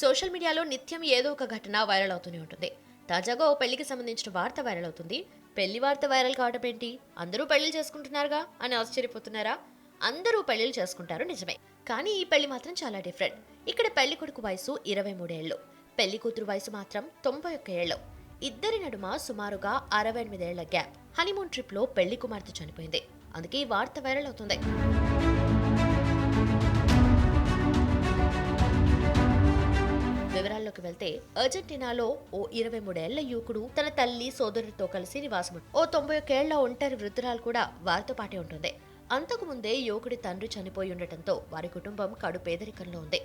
Social మీడియాలో నిత్యం ఏదో ఒక ఘటన వైరల్ అవుతూనే ఉంటుంది. తాజాగా ఓ పెళ్ళికి సంబంధించిన వార్త వైరల్ అవుతుంది. పెళ్ళి వార్త వైరల్ కావడం ఏంటి? అందరూ పెళ్ళి చేసుకుంటున్నారుగా అని ఆశ్చర్యపోతున్నారా? అందరూ పెళ్ళిలు చేసుకుంటారు నిజమే. కానీ ఈ పెళ్ళి మాత్రం చాలా డిఫరెంట్. ఇక్కడ పెళ్ళి కొడుకు వయసు ఇరవై మూడేళ్ళు పెళ్ళి కూతురు వయసు మాత్రం తొంభై ఒక్క ఏళ్ళు. ఇద్దరి నడుమ సుమారుగా అరవై ఎనిమిదేళ్ళ గ్యాప్. హనీమూన్ ట్రిప్లో పెళ్ళి కుమార్తె చనిపోయింది. అందుకే ఈ వార్త వైరల్ అవుతుంది. వివరాల్లోకి వెళ్తే అర్జెంటీనాలో ఓ ఇరవై మూడేళ్ళ యువకుడు తన తల్లి సోదరుడితో కలిసి నివాసం ఓ తొంభై ఒకేళ్ళ ఒంటరి వృద్ధురాలు కూడా వారితో పాటే ఉంటుంది. అంతకు ముందే యువకుడి తండ్రి చనిపోయి ఉండటంతో వారి కుటుంబం కడు పేదరికంలో ఉంది.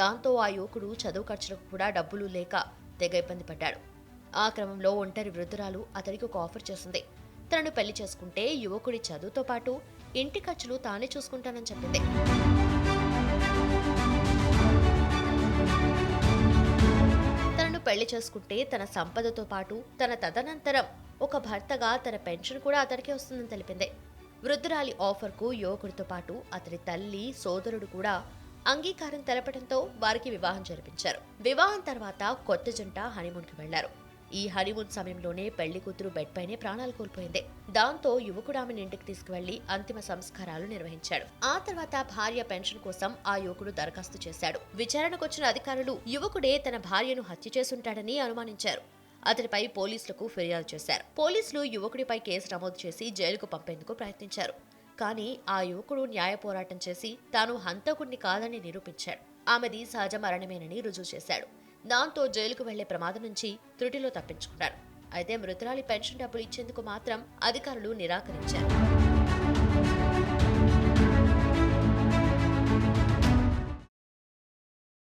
దాంతో ఆ యువకుడు చదువు ఖర్చులకు కూడా డబ్బులు లేక తెగ ఇబ్బంది పడ్డాడు. ఆ క్రమంలో ఒంటరి వృద్ధురాలు అతడికి ఒక ఆఫర్ చేసింది తనను పెళ్ళి చేసుకుంటే యువకుడి చదువుతో పాటు ఇంటి ఖర్చులు తానే చూసుకుంటానని చెప్పింది. పెళ్ళి చేసుకుంటే తన సంపదతో పాటు తన తదనంతరం ఒక భర్తగా తన పెన్షన్ కూడా అతనికి వస్తుందని తెలిపింది. వృద్ధురాలి ఆఫర్కు యువకుడితో పాటు అతడి తల్లి సోదరుడు కూడా అంగీకారం తెలపడంతో వారికి వివాహం జరిపించారు. వివాహం తర్వాత కొత్త జంట హనీమూన్కి వెళ్ళారు ఈ హనీమూన్ సమయంలోనే పెళ్ళి కూతురు బెడ్ పైనే ప్రాణాలు కోల్పోయింది. దాంతో యువకుడు ఆమెను ఇంటికి తీసుకువెళ్ళి అంతిమ సంస్కారాలు నిర్వహించాడు. ఆ తర్వాత భార్య పెన్షన్ కోసం ఆ యువకుడు దరఖాస్తు చేశాడు. విచారణకు వచ్చిన అధికారులు యువకుడే తన భార్యను హత్య చేసుంటాడని అనుమానించారు. అతడిపై పోలీసులకు ఫిర్యాదు చేశారు. పోలీసులు యువకుడిపై కేసు నమోదు చేసి జైలుకు పంపేందుకు ప్రయత్నించారు. కానీ ఆ యువకుడు న్యాయ పోరాటం చేసి తాను హంతకుడిని కాదని నిరూపించాడు. ఆమెది సహజ మరణమేనని రుజువు చేశాడు. దాంతో జైలుకు వెళ్ళే ప్రమాదం నుంచి త్రుటిలో తప్పించుకున్నాడు. అయితే మృతురాలి పెన్షన్ డబ్బులు ఇచ్చేందుకు మాత్రం అధికారులు నిరాకరించారు.